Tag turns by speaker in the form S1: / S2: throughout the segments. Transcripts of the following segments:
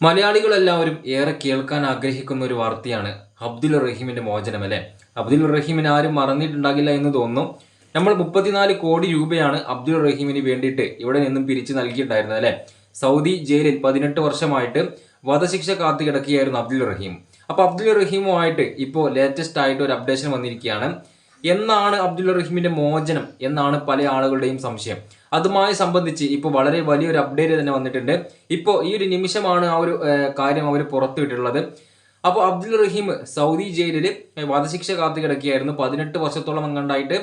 S1: മലയാളികളെല്ലാവരും ഏറെ കേൾക്കാൻ ആഗ്രഹിക്കുന്ന ഒരു വാർത്തയാണ് അബ്ദുൽ റഹീമിന്റെ മോചനം അല്ലെ? അബ്ദുൽ റഹീമിനെ ആരും മറന്നിട്ടുണ്ടാകില്ല എന്ന് തോന്നുന്നു. നമ്മൾ മുപ്പത്തിനാല് കോടി രൂപയാണ് അബ്ദുൽ റഹീമിന് വേണ്ടിയിട്ട് ഇവിടെ നിന്നും പിരിച്ചു നൽകിയിട്ടുണ്ടായിരുന്നത് അല്ലെ? സൗദി ജയിലിൽ പതിനെട്ട് വർഷമായിട്ട് വധശിക്ഷ കാത്തു കിടക്കുകയായിരുന്നു അബ്ദുൽ റഹീം. അപ്പൊ അബ്ദുൽ റഹീമുമായിട്ട് ഇപ്പോൾ ലേറ്റസ്റ്റ് ആയിട്ട് ഒരു അപ്ഡേഷൻ വന്നിരിക്കുകയാണ്. എന്നാണ് അബ്ദുൽ റഹീമിന്റെ മോചനം എന്നാണ് പല ആളുകളുടെയും സംശയം. അതുമായി സംബന്ധിച്ച് ഇപ്പോൾ വളരെ വലിയൊരു അപ്ഡേറ്റ് തന്നെ വന്നിട്ടുണ്ട്. ഇപ്പോൾ ഈ ഒരു നിമിഷമാണ് ആ ഒരു കാര്യം അവർ പുറത്തുവിട്ടിട്ടുള്ളത്. അപ്പോൾ അബ്ദുൽ റഹീം സൗദി ജയിലിൽ വധശിക്ഷ കാത്തു കിടക്കുകയായിരുന്നു. പതിനെട്ട് വർഷത്തോളം അങ്ങണ്ടായിട്ട്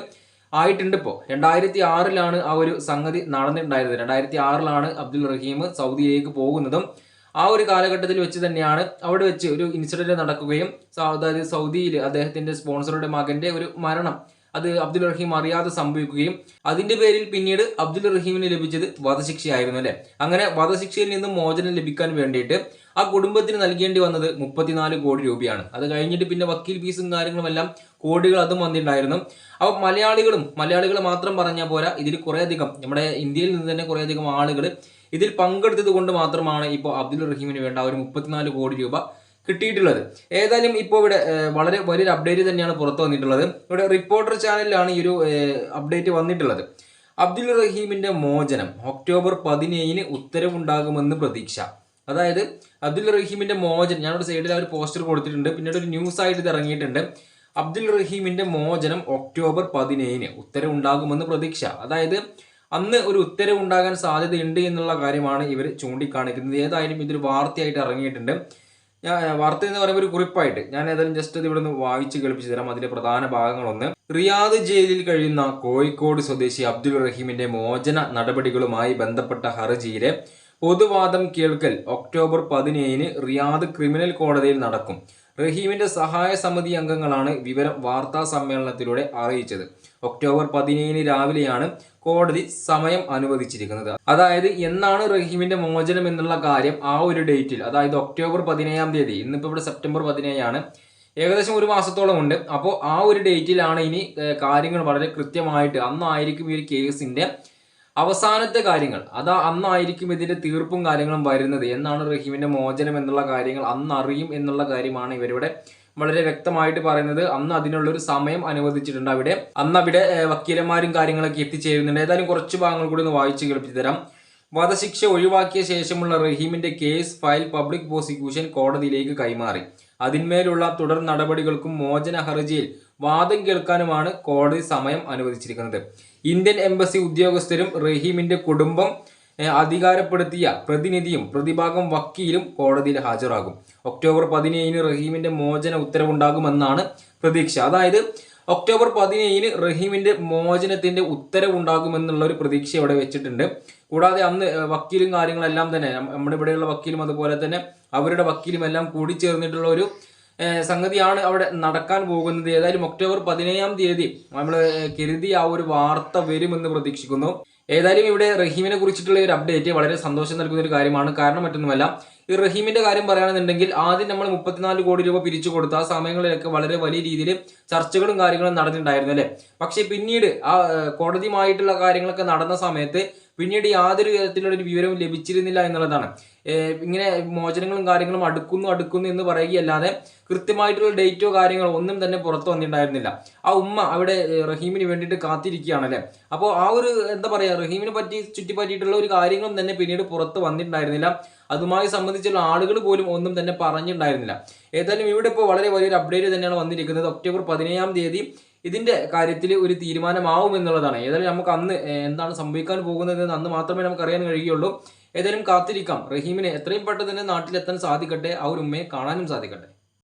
S1: ആയിട്ടുണ്ട് ഇപ്പോൾ രണ്ടായിരത്തി ആറിലാണ് ആ ഒരു സംഗതി നടന്നിട്ടുണ്ടായിരുന്നത്. രണ്ടായിരത്തി ആറിലാണ് അബ്ദുൽ റഹീം സൗദിയിലേക്ക് പോകുന്നതും ആ ഒരു കാലഘട്ടത്തിൽ വെച്ച് തന്നെയാണ് അവിടെ വെച്ച് ഒരു ഇൻസിഡന്റ് നടക്കുകയും അതായത് സൗദിയിൽ അദ്ദേഹത്തിന്റെ സ്പോൺസറുടെ മകന്റെ ഒരു മരണം അത് അബ്ദുൽ റഹീം അറിയാതെ സംഭവിക്കുകയും അതിന്റെ പേരിൽ പിന്നീട് അബ്ദുൽ റഹീമിന് ലഭിച്ചത് വധശിക്ഷയായിരുന്നു അല്ലെ? അങ്ങനെ വധശിക്ഷയിൽ നിന്നും മോചനം ലഭിക്കാൻ വേണ്ടിയിട്ട് ആ കുടുംബത്തിന് നൽകേണ്ടി വന്നത് മുപ്പത്തിനാല് കോടി രൂപയാണ്. അത് കഴിഞ്ഞിട്ട് പിന്നെ വക്കീൽ ഫീസും കാര്യങ്ങളും എല്ലാം കോടികൾ അതും വന്നിട്ടുണ്ടായിരുന്നു. അപ്പോൾ മലയാളികളും മലയാളികൾ മാത്രം പറഞ്ഞാൽ പോരാ ഇതിൽ കുറേയധികം നമ്മുടെ ഇന്ത്യയിൽ നിന്ന് തന്നെ കുറേയധികം ആളുകൾ ഇതിൽ പങ്കെടുത്തത് കൊണ്ട് മാത്രമാണ് ഇപ്പോൾ അബ്ദുൽ റഹീമിന് വേണ്ട ഒരു മുപ്പത്തിനാല് കോടി രൂപ കിട്ടിയിട്ടുള്ളത്. ഏതായാലും ഇപ്പോൾ ഇവിടെ വളരെ വലിയൊരു അപ്ഡേറ്റ് തന്നെയാണ് പുറത്തു വന്നിട്ടുള്ളത്. ഇവിടെ റിപ്പോർട്ടർ ചാനലിലാണ് ഈ ഒരു അപ്ഡേറ്റ് വന്നിട്ടുള്ളത്. അബ്ദുൽ റഹീമിന്റെ മോചനം ഒക്ടോബർ പതിനേഴിന് ഉത്തരവുണ്ടാകുമെന്ന് പ്രതീക്ഷ. അതായത് അബ്ദുൽ റഹീമിന്റെ മോചനം ഞാനൊരു സൈഡിൽ ആ ഒരു പോസ്റ്റർ കൊടുത്തിട്ടുണ്ട് പിന്നീട് ഒരു ന്യൂസ് ആയിട്ട് ഇത് ഇറങ്ങിയിട്ടുണ്ട്. അബ്ദുൽ റഹീമിന്റെ മോചനം ഒക്ടോബർ പതിനേഴിന് ഉത്തരവുണ്ടാകുമെന്ന് പ്രതീക്ഷ. അതായത് അന്ന് ഒരു ഉത്തരവുണ്ടാകാൻ സാധ്യതയുണ്ട് എന്നുള്ള കാര്യമാണ് ഇവർ ചൂണ്ടിക്കാണിക്കുന്നത്. ഏതായാലും ഇതൊരു വാർത്തയായിട്ട് ഇറങ്ങിയിട്ടുണ്ട്. ഞാൻ വാർത്ത എന്ന് പറയുമ്പോൾ ഒരു കുറിപ്പായിട്ട്. ഞാൻ ഏതായാലും ജസ്റ്റ് അത് നിന്ന് വായിച്ച് കേൾപ്പിച്ചു തരാം. അതിന്റെ പ്രധാന ഭാഗങ്ങളൊന്ന്. റിയാദ് ജയിലിൽ കഴിയുന്ന കോഴിക്കോട് സ്വദേശി അബ്ദുൾ റഹീമിന്റെ മോചന നടപടികളുമായി ബന്ധപ്പെട്ട ഹർജിയിലെ പൊതുവാദം കേൾക്കൽ ഒക്ടോബർ പതിനേഴിന് റിയാദ് ക്രിമിനൽ കോടതിയിൽ നടക്കും. റഹീമിന്റെ സഹായ സമിതി അംഗങ്ങളാണ് വിവരം വാർത്താ സമ്മേളനത്തിലൂടെ അറിയിച്ചത്. ഒക്ടോബർ പതിനേഴിന് രാവിലെയാണ് കോടതി സമയം അനുവദിച്ചിരിക്കുന്നത്. അതായത് എന്നാണ് റഹീമിന്റെ മോചനം എന്നുള്ള കാര്യം ആ ഒരു ഡേറ്റിൽ അതായത് ഒക്ടോബർ പതിനേഴാം തീയതി ഇന്നിപ്പോ ഇവിടെ സെപ്റ്റംബർ പതിനേഴാണ് ഏകദേശം ഒരു മാസത്തോളം ഉണ്ട്. അപ്പോൾ ആ ഒരു ഡേറ്റിലാണ് ഇനി കാര്യങ്ങൾ വളരെ കൃത്യമായിട്ട് അന്നായിരിക്കും ഈ ഒരു കേസിന്റെ അവസാനത്തെ കാര്യങ്ങൾ. അതാ അന്നായിരിക്കും ഇതിന്റെ തീർപ്പും കാര്യങ്ങളും വരുന്നത്. എന്നാണ് റഹീമിന്റെ മോചനം എന്നുള്ള കാര്യങ്ങൾ അന്നറിയും എന്നുള്ള കാര്യമാണ് ഇവരിവിടെ വളരെ വ്യക്തമായിട്ട് പറയുന്നത് അന്ന് അതിനുള്ള ഒരു സമയം അനുവദിച്ചിട്ടുണ്ട് അവിടെ. അന്ന് അവിടെ വക്കീലന്മാരും കാര്യങ്ങളൊക്കെ എത്തിച്ചേരുന്നുണ്ട്. ഏതായാലും കുറച്ച് ഭാഗങ്ങൾ കൂടി ഒന്ന് വായിച്ചു കേൾപ്പിച്ചു തരാം വധശിക്ഷ ഒഴിവാക്കിയ ശേഷമുള്ള റഹീമിന്റെ കേസ് ഫയൽ പബ്ലിക് പ്രോസിക്യൂഷൻ കോടതിയിലേക്ക് കൈമാറി. അതിന്മേലുള്ള തുടർ നടപടികൾക്കും മോചന ഹർജിയിൽ വാദം കേൾക്കാനുമാണ് കോടതി സമയം അനുവദിച്ചിരിക്കുന്നത്. ഇന്ത്യൻ എംബസി ഉദ്യോഗസ്ഥരും റഹീമിന്റെ കുടുംബം അധികാരപ്പെടുത്തിയ പ്രതിനിധിയും പ്രതിഭാഗം വക്കീലും കോടതിയിൽ ഹാജരാകും. ഒക്ടോബർ പതിനേഴിന് റഹീമിന്റെ മോചന ഉത്തരവുണ്ടാകുമെന്നാണ് പ്രതീക്ഷ. അതായത് ഒക്ടോബർ പതിനേഴിന് റഹീമിന്റെ മോചനത്തിന്റെ ഉത്തരവുണ്ടാകുമെന്നുള്ള ഒരു പ്രതീക്ഷ ഇവിടെ വെച്ചിട്ടുണ്ട്. കൂടാതെ അന്ന് വക്കീലും കാര്യങ്ങളെല്ലാം തന്നെ നമ്മ- നമ്മുടെ ഇവിടെയുള്ള വക്കീലും അതുപോലെ തന്നെ അവരുടെ വക്കീലും എല്ലാം കൂടി ചേർന്നിട്ടുള്ള ഒരു സംഗതിയാണ് അവിടെ നടക്കാൻ പോകുന്നത്. ഏതായാലും ഒക്ടോബർ പതിനേഴാം തീയതി നമ്മൾ കരുതി ആ ഒരു വാർത്ത വരുമെന്ന് പ്രതീക്ഷിക്കുന്നു. ഏതായാലും ഇവിടെ റഹീമിനെ കുറിച്ചിട്ടുള്ള ഒരു അപ്ഡേറ്റ് വളരെ സന്തോഷം നൽകുന്ന ഒരു കാര്യമാണ്. കാരണം മറ്റൊന്നുമല്ല ഈ റഹീമിന്റെ കാര്യം പറയുകയാണെന്നുണ്ടെങ്കിൽ ആദ്യം നമ്മൾ മുപ്പത്തിനാല് കോടി രൂപ പിരിച്ചു കൊടുത്ത ആ സമയങ്ങളിലൊക്കെ വളരെ വലിയ രീതിയിൽ ചർച്ചകളും കാര്യങ്ങളും നടന്നിട്ടുണ്ടായിരുന്നു അല്ലേ പക്ഷേ പിന്നീട് ആ കോടതിയുമായിട്ടുള്ള കാര്യങ്ങളൊക്കെ നടന്ന സമയത്ത് പിന്നീട് യാതൊരു വിധത്തിലുള്ള ഒരു വിവരവും ലഭിച്ചിരുന്നില്ല എന്നുള്ളതാണ്. ഇങ്ങനെ മോചനങ്ങളും കാര്യങ്ങളും അടുക്കുന്നു അടുക്കുന്നു എന്ന് പറയുകയല്ലാതെ കൃത്യമായിട്ടുള്ള ഡേറ്റോ കാര്യങ്ങളോ ഒന്നും തന്നെ പുറത്തു വന്നിട്ടുണ്ടായിരുന്നില്ല. ആ ഉമ്മ അവിടെ റഹീമിന് വേണ്ടിയിട്ട് കാത്തിരിക്കുകയാണല്ലേ അപ്പോൾ ആ ഒരു എന്താ പറയുക റഹീമിനെ പറ്റി ചുറ്റിപ്പറ്റിയിട്ടുള്ള ഒരു കാര്യങ്ങളും തന്നെ പിന്നീട് പുറത്ത് വന്നിട്ടുണ്ടായിരുന്നില്ല. അതുമായി സംബന്ധിച്ചുള്ള ആളുകൾ പോലും ഒന്നും തന്നെ പറഞ്ഞിട്ടുണ്ടായിരുന്നില്ല. ഏതായാലും ഇവിടെ ഇപ്പോൾ വളരെ വലിയൊരു അപ്ഡേറ്റ് തന്നെയാണ് വന്നിരിക്കുന്നത്. ഒക്ടോബർ പതിനേഴാം തീയതി ഇതിന്റെ കാര്യത്തിൽ ഒരു തീരുമാനമാവും എന്നുള്ളതാണ്. ഏതായാലും നമുക്ക് അന്ന് എന്താണ് സംഭവിക്കാൻ പോകുന്നത് എന്ന് അന്ന് മാത്രമേ നമുക്ക് അറിയാൻ കഴിയുള്ളൂ ഏതായാലും കാത്തിരിക്കാം. റഹീമിനെ എത്രയും പെട്ടെന്ന് തന്നെ നാട്ടിലെത്താൻ സാധിക്കട്ടെ ആ ഒരു ഉമ്മയെ കാണാനും സാധിക്കട്ടെ.